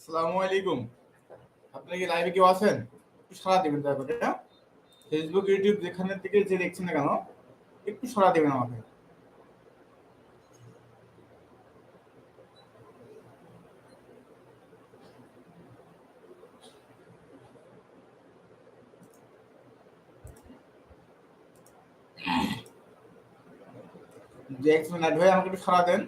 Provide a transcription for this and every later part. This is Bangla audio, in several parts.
আসসালামু আলাইকুম। আপনি কি লাইভে কেউ আছেন? একটু সারা দেবেন দয়া করে হ্যাঁ? ফেসবুক ইউটিউব যেখানে থেকে যে দেখছেন না কেন, একটু সারা দেবেন আমাকে। যে এক্সমেন অ্যাড হয়ে আমাকে একটু সারা দেন।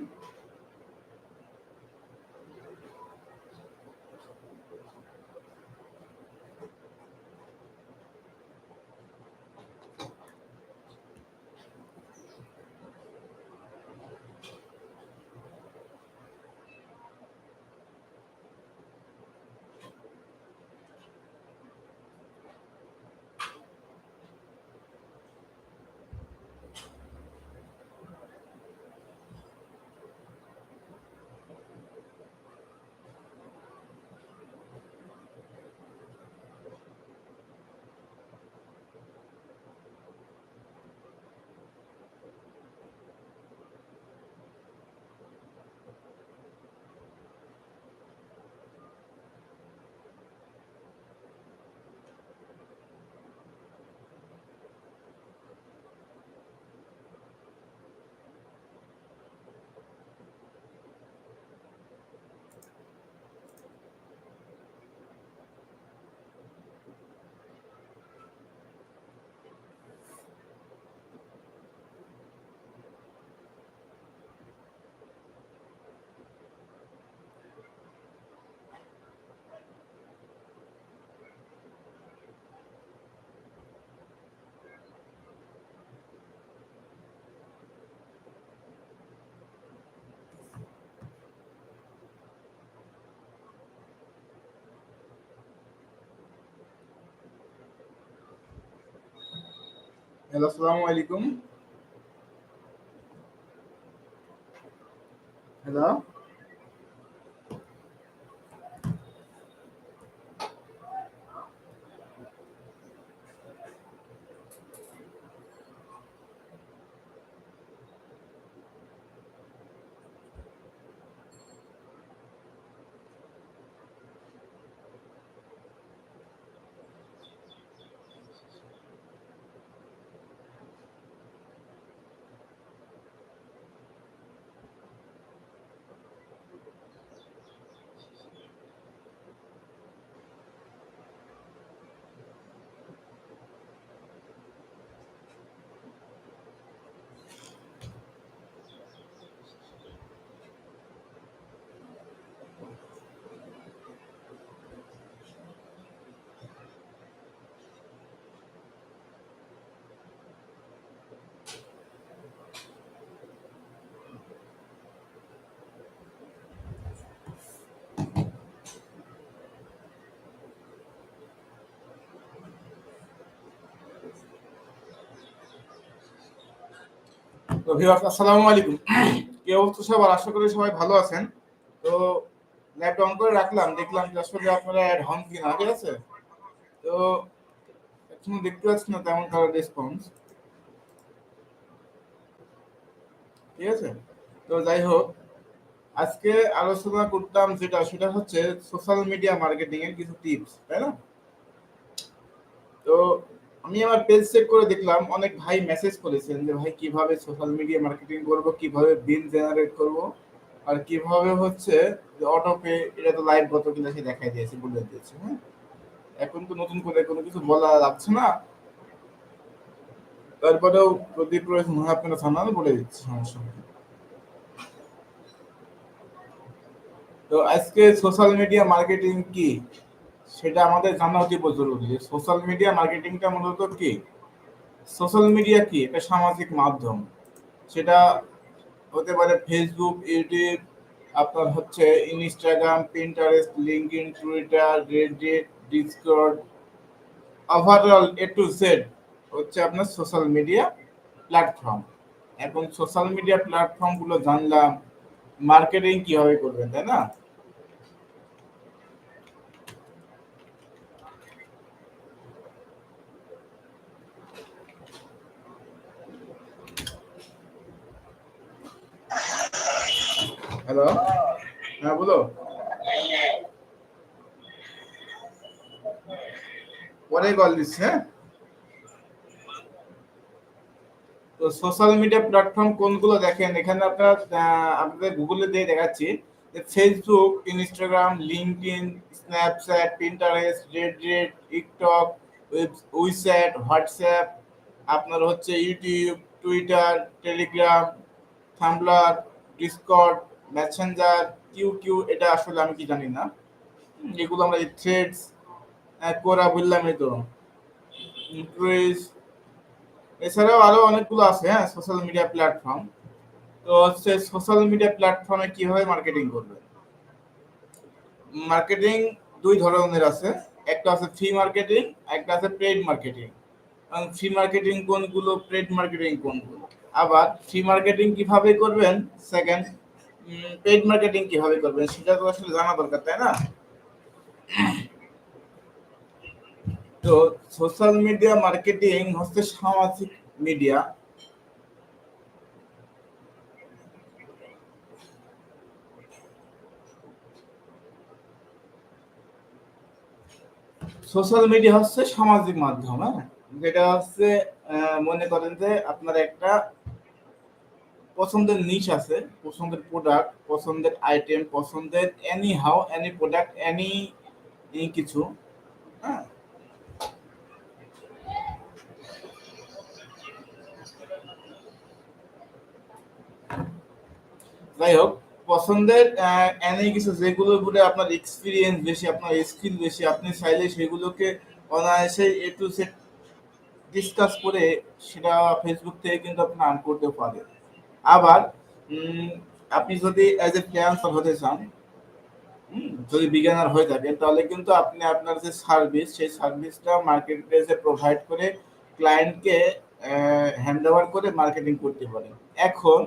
হ্যালো আসসালামু আলাইকুম হ্যালো তো ভিউয়ার্স আসসালামু আলাইকুম। কি অবস্থা সবার? আশা করি সবাই ভালো আছেন। তো লাইভটা অন করে রাখলাম, দেখলাম যে আসলে আপনারা অ্যাড হন কিনা, ঠিক আছে? তো এখনও দেখতে পাচ্ছি না তেমন কারও রেসপন্স ঠিক আছে? তো যাই হোক, আজকে আলোচনা করতাম যেটা, সেটা হচ্ছে সোশ্যাল মিডিয়া মার্কেটিং এর কিছু টিপস তাই না? তো আমি আমার পেজ চেক করে দেখলাম, অনেক ভাই মেসেজ করেছেন যে, ভাই, কীভাবে সোশ্যাল মিডিয়া মার্কেটিং করব? কীভাবে বিল জেনারেট করব? আর কীভাবে হচ্ছে অটো পে এটা তো লাইভ গত কিনা সে দেখাই দিয়েছে বলে দিয়েছে হ্যাঁ? এখন তো নতুন করে কোনো কিছু বলা যাচ্ছে না। তারপরেও যদি প্রয়োজন হয় আপনারা জানান বলে দিচ্ছি, সমস্যা তো আজকে সোশ্যাল মিডিয়া মার্কেটিং কি? সেটা আমাদের জানা অতীব জরুরি। যে সোশ্যাল মিডিয়া মার্কেটিংটা মূলত কি? সোশ্যাল মিডিয়া কি? একটা সামাজিক মাধ্যম। সেটা হতে পারে ফেসবুক ইউটিউব আপনার হচ্ছে Instagram Pinterest LinkedIn Twitter Reddit Discord overall A to Z হচ্ছে আপনার সোশ্যাল মিডিয়া প্ল্যাটফর্ম এখন সোশ্যাল মিডিয়া প্ল্যাটফর্মগুলো জানলাম মার্কেটিং কীভাবে করবেন, তাই না? হ্যালো? হ্যাঁ বলো। পরে কল দিচ্ছি হ্যাঁ? তো সোশ্যাল মিডিয়া প্ল্যাটফর্ম কোনগুলো দেখেন? এখানে আপনার আপনাদের গুগলে দিয়ে দেখাচ্ছি যে Facebook Instagram LinkedIn Snapchat Pinterest Reddit TikTok WeChat WhatsApp আপনার হচ্ছে YouTube Twitter Telegram Tumblr Discord Messenger Q Q এটা আসলে আমি কি জানি না। এগুলো আমরা থ্রেডস কোরা বললামই তো ক্রুইজ এছাড়াও আরও অনেকগুলো আছে হ্যাঁ সোশ্যাল মিডিয়া প্ল্যাটফর্ম তো হচ্ছে সোশ্যাল মিডিয়া প্ল্যাটফর্মে কীভাবে মার্কেটিং করবে? মার্কেটিং দুই ধরনের আছে, একটা আছে ফ্রি মার্কেটিং একটা আছে পেইড মার্কেটিং ফ্রি মার্কেটিং কোনগুলো পেইড মার্কেটিং কোনগুলো? আবার ফ্রি মার্কেটিং কীভাবে করবেন? সেকেন্ড পেইড মার্কেটিং কীভাবে করবেন সেটা তো আসলে জানা দরকার, তাই না? তো সোশ্যাল মিডিয়া মার্কেটিং হচ্ছে সামাজিক মিডিয়া সোশ্যাল মিডিয়া হচ্ছে সামাজিক মাধ্যম হ্যাঁ? যেটা হচ্ছে মনে করেন যে আপনার একটা পছন্দের নিশ আছে, পছন্দের প্রোডাক্ট পছন্দের আইটেম পছন্দের any how any product any কিছু হ্যাঁ? যাই হোক, পছন্দের এনে কিছু যেগুলোর উপরে আপনার এক্সপিরিয়েন্স বেশি, আপনার স্কিল বেশি, আপনি চাইলে সেগুলোকে অনায়াসে এ টু সেট ডিসকাস করে সেটা ফেসবুক থেকে কিন্তু আপনি আর্ন করতে পারেন। আবার আপনি যদি অ্যাজ এ ফ্রিল্যান্সার হতে চান যদি বিজ্ঞানার হয়ে থাকেন, তাহলে কিন্তু আপনি আপনার যে সার্ভিস সেই সার্ভিসটা মার্কেট প্লেসে প্রোভাইড করে ক্লায়েন্টকে হ্যান্ড ওভার করে মার্কেটিং করতে পারেন। এখন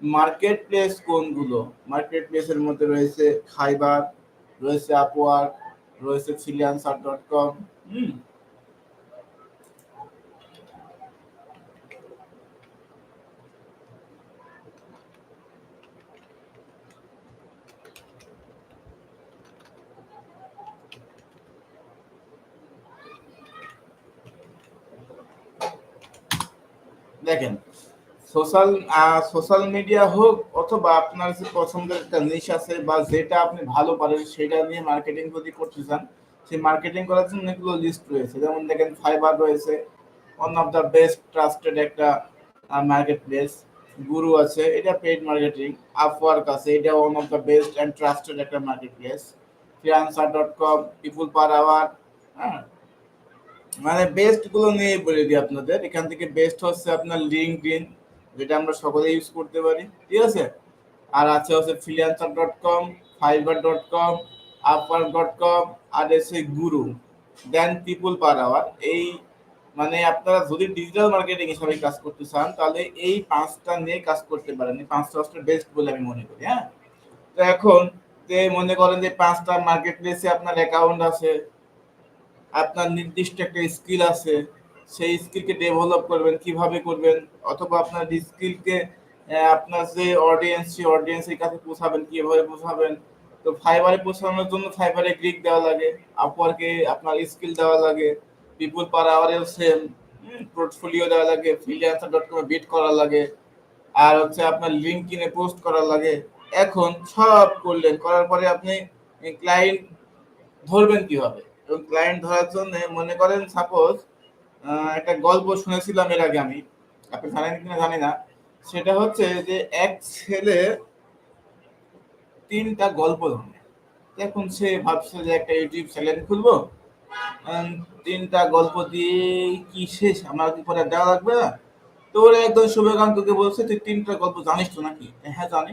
মার্কেট প্লেস কোনগুলো? মার্কেট প্লেসের মধ্যে রয়েছে খাইবার রয়েছে আপওয়ার্ক রয়েছে ফ্রিল্যান্সার ডট কম দেখেন সোশ্যাল সোশ্যাল মিডিয়া হোক অথবা আপনার যে পছন্দের একটা নিশ আছে বা যেটা আপনি ভালো পারেন, সেটা নিয়ে মার্কেটিং যদি করতে চান, সেই মার্কেটিং করার জন্য অনেকগুলো লিস্ট রয়েছে। যেমন দেখেন ফাইবার রয়েছে one of the best trusted একটা মার্কেট প্লেস গুরু আছে, এটা পেইড মার্কেটিং আপওয়ার্ক আছে, এটা one of the best and trusted একটা market place Freelancer dot com People Per Hour হ্যাঁ মানে বেস্টগুলো নিয়ে বলে দিই আপনাদের। এখান থেকে বেস্ট হচ্ছে আপনার লিঙ্কডইন যেটা আমরা সকলে ইউজ করতে পারি, ঠিক আছে? আর আছে হচ্ছে Freelancer dot com Fiverr dot com Upwork dot com আর এসে গুরু দেন পিপুল পার আওয়ার এই মানে আপনারা যদি ডিজিটাল মার্কেটিং হিসাবে কাজ করতে চান, তাহলে এই পাঁচটা নিয়ে কাজ করতে পারেন। এই পাঁচটা হচ্ছে বেস্ট বলে আমি মনে করি হ্যাঁ? তো এখন যে মনে করেন যে পাঁচটা মার্কেট প্লেসে আপনার অ্যাকাউন্ট আছে আপনার নির্দিষ্ট একটা স্কিল আছে, সেই স্কিলকে ডেভেলপ করবেন, কীভাবে করবেন, অথবা আপনার স্কিলকে আপনার যে অডিয়েন্স সেই অডিয়েন্সের কাছে পৌঁছাবেন, কীভাবে পৌঁছাবেন। তো ফাইবারে পৌঁছানোর জন্য ফাইবারে গ্রিক দেওয়া লাগে আপওয়ার্কে আপনার স্কিল দেওয়া লাগে পিপুল পার আওয়ারেও সেম পোর্টফোলিও দেওয়া লাগে ফ্রিল্যান্সার ডট কমে বিট করা লাগে, আর হচ্ছে আপনার লিঙ্ক কিনে পোস্ট করা লাগে। এখন সব করলেন, করার পরে আপনি ক্লায়েন্ট ধরবেন কীভাবে? এবং ক্লায়েন্ট ধরার জন্য মনে করেন সাপোজ একটা গল্প শুনেছিলাম এর আগে আমি, আপনি জানেন কিনা জানি না, সেটা হচ্ছে যে এক ছেলে তিনটা গল্প জানে এখন সে ভাবছে যে একটা ইউটিউব চ্যানেল খুলবো তিনটা গল্প দিয়ে কি শেষ? আমার কি পরে দেওয়া লাগবে না? তো ওরা একদম শুভকান্তকে বলছে, তুই তিনটা গল্প জানিস তো নাকি? হ্যাঁ জানি।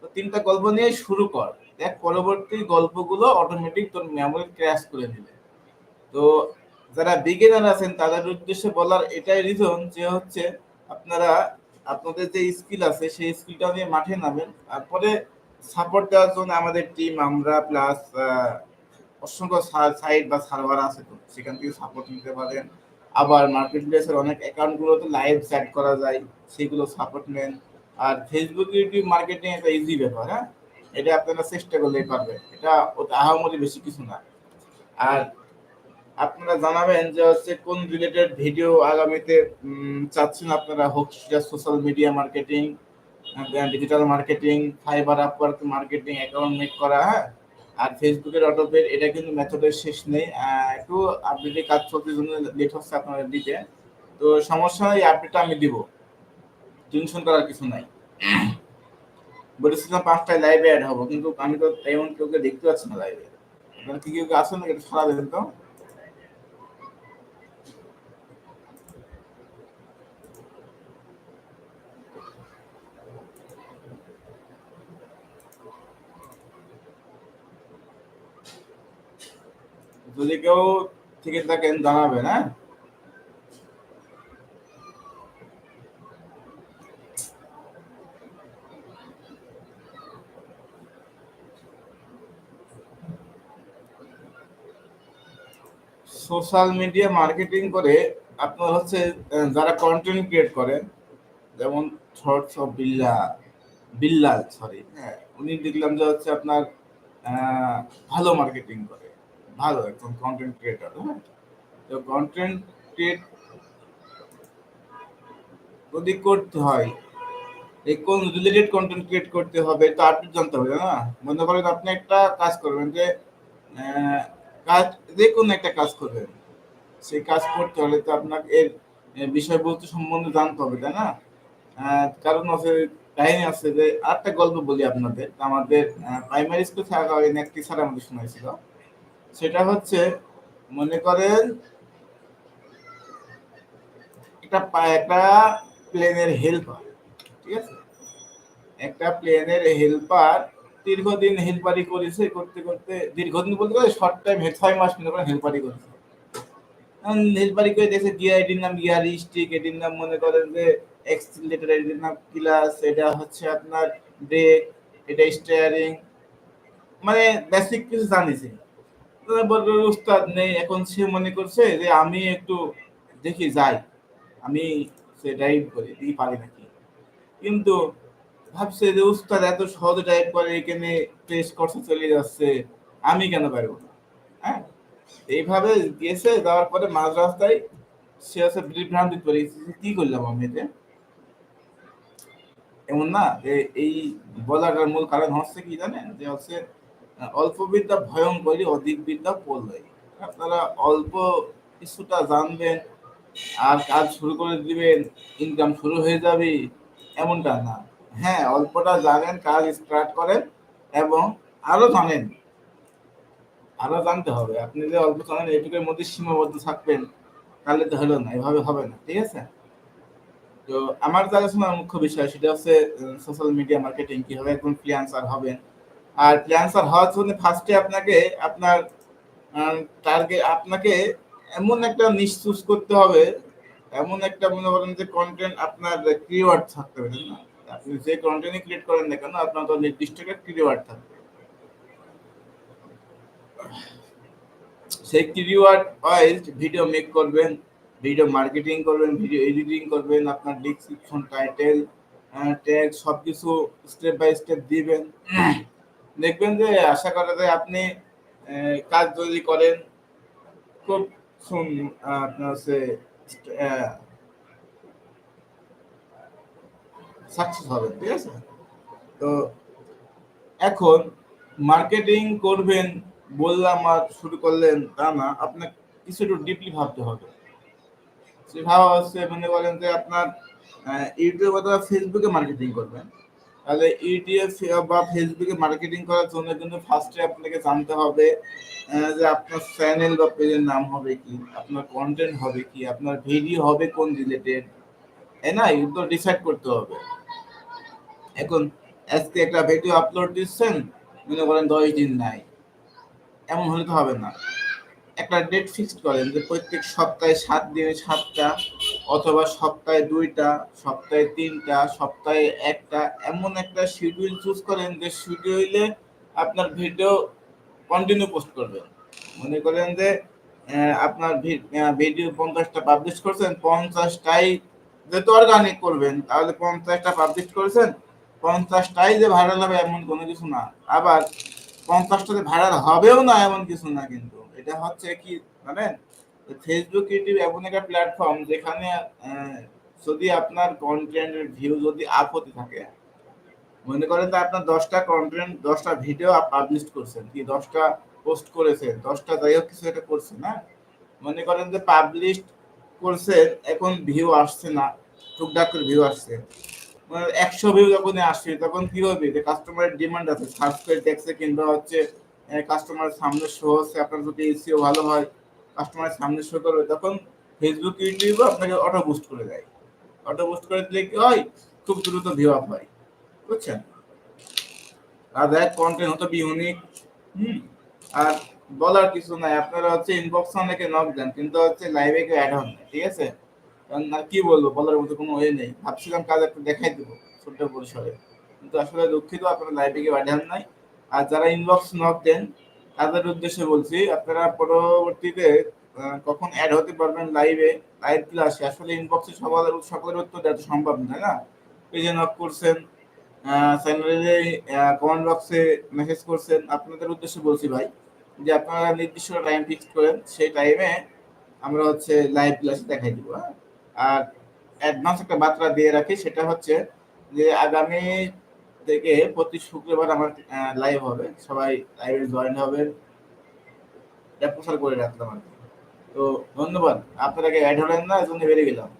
তো তিনটা গল্প নিয়ে শুরু কর। দেখ, পরবর্তী গল্পগুলো অটোমেটিক তোর মেমোরি ক্র্যাশ করে দিবে। তো যারা বিগিনার আছেন, তাদের উদ্দেশ্যে বলার এটাই রিজন যে হচ্ছে আপনারা, আপনাদের যে স্কিল আছে, সেই স্কিলটা নিয়ে মাঠে নামেন। তারপরে সাপোর্ট দেওয়ার জন্য আমাদের টিম আমরা প্লাস অসংখ্য সাইট বা সার্ভার আছে তো, সেখান থেকে সাপোর্ট নিতে পারেন। আবার মার্কেট প্লেসের অনেক অ্যাকাউন্টগুলোতে লাইভ চ্যাট করা যায়, সেগুলো সাপোর্ট নেন। আর ফেসবুক ইউটিউব মার্কেটিং একটা ইজি ব্যাপার হ্যাঁ? এটা আপনারা চেষ্টা করলেই পারবেন। এটা আহামরি বেশি কিছু না। আর আপনারা জানাবেন যে হচ্ছে কোন রিলেটেড ভিডিও আগামীতে চাচ্ছেন আপনারা হোক সেটা social media marketing digital marketing Fiverr Upwork marketing account make করা হ্যাঁ? আর ফেসবুকের অটোপেড এটা কিন্তু মেথডের শেষ নেই। একটু আপডেটে কাজ চলতে জন্য লেট হচ্ছে আপনাদের দিতে। তো সমস্যা নেই আপডেটটা আমি দিব। টেনশন করার কিছু নাই। বলেছিলাম পাঁচটায় লাইভে অ্যাড হব, কিন্তু আমি তো তেমন কেউ কে দেখতে পাচ্ছি না লাইভে আপনারা কি কেউ আসেন না একটু সারা দেবেন তো। যদি কেউ থেকে থাকেন জানাবেন হ্যাঁ? সোশ্যাল মিডিয়া মার্কেটিং করে আপনার হচ্ছে যারা কন্টেন্ট ক্রিয়েট করেন, যেমন shorts of Billah, Billal sorry হ্যাঁ উনি দেখলাম যে হচ্ছে আপনার ভালো মার্কেটিং করে। ভালো একদম কন্টেন্ট ক্রিয়েটর হ্যাঁ? তো কন্টেন্ট ক্রিয়েট যদি করতে হয়, এই কোন রিলেটেড কন্টেন্ট ক্রিয়েট করতে হবে, তা আপনি জানতে হবে না মনে করেন আপনি একটা কাজ করবেন যে কাজ, যে কোনো একটা কাজ করবেন। সেই কাজ করতে হলে তো আপনাকে এর বিষয়বস্তু সম্বন্ধে জানতে হবে, তাই না? কারণ আছে, কাহিনী আছে যে, আরেকটা গল্প বলি আপনাদের। আমাদের প্রাইমারি স্কুল থাকাকালীন একটি স্যার আমাদের শোনাইছিল। সেটা হচ্ছে মনে করেন একটা একটা প্লেনের হেল্পার ঠিক আছে? একটা প্লেনের হেল্পার দীর্ঘদিন হেল্পারি করেছে, করতে করতে দীর্ঘদিন বলতে গেলে শর্ট টাইম ছয় মাস মনে করেন হেল্পারি করেছে। হেল্পারি করে দেখে গিয়ার এটির নাম গিয়ার স্টিক এটির নাম মনে করেন যে এক্সিলেটর এটির নাম ক্লাস এটা হচ্ছে আপনার ব্রেক এটা স্টিয়ারিং মানে বেসিক কিছু জানিছে বলবে, উস্তাদ নেই। এখন সে মনে করছে যে, আমি একটু দেখি, যাই। আমি সে ড্রাইভ করি, দেখি পারি নাকি? কিন্তু ভাবছে যে, উস্তাদ এত সহজে ড্রাইভ করে, এখানে টেস্ট করছে চলে যাচ্ছে। আমি কেন পারব না? হ্যাঁ? এইভাবে গেছে, যাওয়ার পরে মাঝ রাস্তায় সে হচ্ছে বিভ্রান্তি গেছে কি করলাম আমি এতে এমন না, যে এই বলাটার মূল কারণ হচ্ছে কি জানেন? যে হচ্ছে অল্প বিদ্যা ভয়ঙ্করী অধিক বিদ্যা পড়লাই আপনারা অল্প কিছুটা জানবেন, আর কাজ শুরু করে দিবেন ইনকাম শুরু হয়ে যাবে, এমনটা না। হ্যাঁ অল্পটা জানেন, কাজ স্টার্ট করেন, এবং আরও জানেন। আরও জানতে হবে। আপনি যে অল্প জানেন এটুকুর মধ্যে সীমাবদ্ধ থাকবেন, তাহলে তো হলো না, এভাবে হবে না, ঠিক আছে? তো আমার যা আলোচনার মুখ্য বিষয় সেটা হচ্ছে সোশ্যাল মিডিয়া মার্কেটিং কীভাবে একজন ফ্রিল্যান্সার হবেন আর ক্যান্সার হওয়ার জন্য ফার্স্টে আপনাকে আপনার টার্গেট আপনাকে এমন একটা নিশ করতে হবে, এমন একটা মনে করেন যে কন্টেন্ট আপনার কিওয়ার্ড থাকতে হবে না? আপনি যে কন্টেন্ট ক্রিয়েট করেন না কেন, আপনার তো নির্দিষ্ট একটা কিওয়ার্ড থাকবে। সেই কিওয়ার্ড ওয়াইজ ভিডিও মেক করবেন ভিডিও মার্কেটিং করবেন ভিডিও এডিটিং করবেন, আপনার ডিসক্রিপশন টাইটেল ট্যাগ সবকিছু স্টেপ বাই স্টেপ দিবেন। দেখবেন যে আশা করা যায় আপনি কাজ যদি করেন, খুব শুন আপনার হচ্ছে সাকসেস হবে, ঠিক আছে? তো এখন মার্কেটিং করবেন বললাম আর শুরু করলেন তা না আপনার কিছু একটু ডিপলি ভাবতে হবে। সে ভাবা হচ্ছে, মনে করেন যে আপনার ইউটিউব অথবা ফেসবুকে মার্কেটিং করবেন। তাহলে ইউটিউব বা ফেসবুকে মার্কেটিং করার জন্য কিন্তু ফার্স্টে আপনাকে জানতে হবে যে আপনার চ্যানেল বা পেজের নাম হবে কি, আপনার কন্টেন্ট হবে কি, আপনার ভিডিও হবে কোন রিলেটেড তাই না? এগুলো ডিসাইড করতে হবে। এখন আজকে একটা ভিডিও আপলোড দিচ্ছেন, মনে করেন দশ দিন নাই, এমন হলে তো হবে না। একটা ডেট ফিক্সড করেন যে প্রত্যেক সপ্তাহে সাত দিনে সাতটা অথবা সপ্তাহে দুইটা, সপ্তাহে তিনটা, সপ্তাহে একটা, এমন একটা শিডিউল চুজ করেন যে শিডিউলে আপনার ভিডিও কন্টিনিউ পোস্ট করবেন। মনে করেন যে আপনার ভিডিও পঞ্চাশটা পাবলিশ করছেন, পঞ্চাশটাই যেহেতু অর্গানিক করবেন, তাহলে পঞ্চাশটা পাবলিশ করেছেন, পঞ্চাশটাই যে ভাইরাল হবে এমন কোনো কিছু না। আবার পঞ্চাশটাতে ভাইরাল হবেও না এমন কিছু না কিন্তু। এটা হচ্ছে কি জানেন? ফেসবুক ইউটিউব এমন একটা প্ল্যাটফর্ম যেখানে যদি আপনার কন্টেন্টের ভিউ যদি আপ হতে থাকে, মনে করেন যে আপনার দশটা কন্টেন্ট দশটা ভিডিও পাবলিশ করছেন, কি দশটা পোস্ট করেছেন, দশটা যাই হোক কিছু একটা করছে না মনে করেন যে পাবলিশ করছেন, এখন ভিউ আসছে না, টুকটাক করে ভিউ আসছে। মানে একশো ভিউ যখন আসছে তখন কি হবে যে কাস্টমারের ডিমান্ড আছে। সার্চ করে দেখছে কিংবা হচ্ছে কাস্টমার সামনে শো হচ্ছে, আপনার যদি এসিও ভালো হয় কাস্টমারের সামনে শো করবে, তখন ফেসবুক ইউটিউব আপনাকে অটো বুস্ট করে দেয়। অটো বুস্ট করে দিলে কি হয়? খুব দ্রুত ভিউ আপ হয়। বুঝছেন? আর দেখ কন্টেন্ট হতো ইউনিক হুম। আর বলার কিছু নাই। আপনারা হচ্ছে ইনবক্স অনেকে নক দেন, কিন্তু হচ্ছে লাইভে কেউ অ্যাড হন না, ঠিক আছে? কারণ আর কি বলব, বলার মতো কোনো ওয়ে নেই। ভাবছিলাম কাজ একটু দেখাই দেবো, ছোট্ট পরিসরে। কিন্তু আসলে দুঃখিত, আপনারা লাইভে কেউ অ্যাড হন নাই। আর যারা ইনবক্স নক দেন তাদের উদ্দেশ্যে বলছি, আপনারা পরবর্তীতে কখন অ্যাড হতে পারবেন লাইভে লাইভ ক্লাসে আসলে ইনবক্সে সবার সকলের উত্তর দেওয়া সম্ভব না না পেজে নক করছেন চ্যানেলে কমেন্ট বক্সে মেসেজ করছেন, আপনাদের উদ্দেশ্যে বলছি ভাই, যে আপনারা নির্দিষ্ট টাইম ফিক্স করেন, সেই টাইমে আমরা হচ্ছে লাইভ ক্লাসে দেখাই দিব হ্যাঁ? আর অ্যাডভান্স একটা বার্তা দিয়ে রাখি, সেটা হচ্ছে যে আগামী থেকে প্রতি শুক্রবার আমার লাইভ হবে। সবাই লাইভে জয়েন হবেন প্রচার করে রাখলাম আর কি। তো ধন্যবাদ। আপনারা অ্যাড হলেন না? এজন্য বেরিয়ে গেলাম।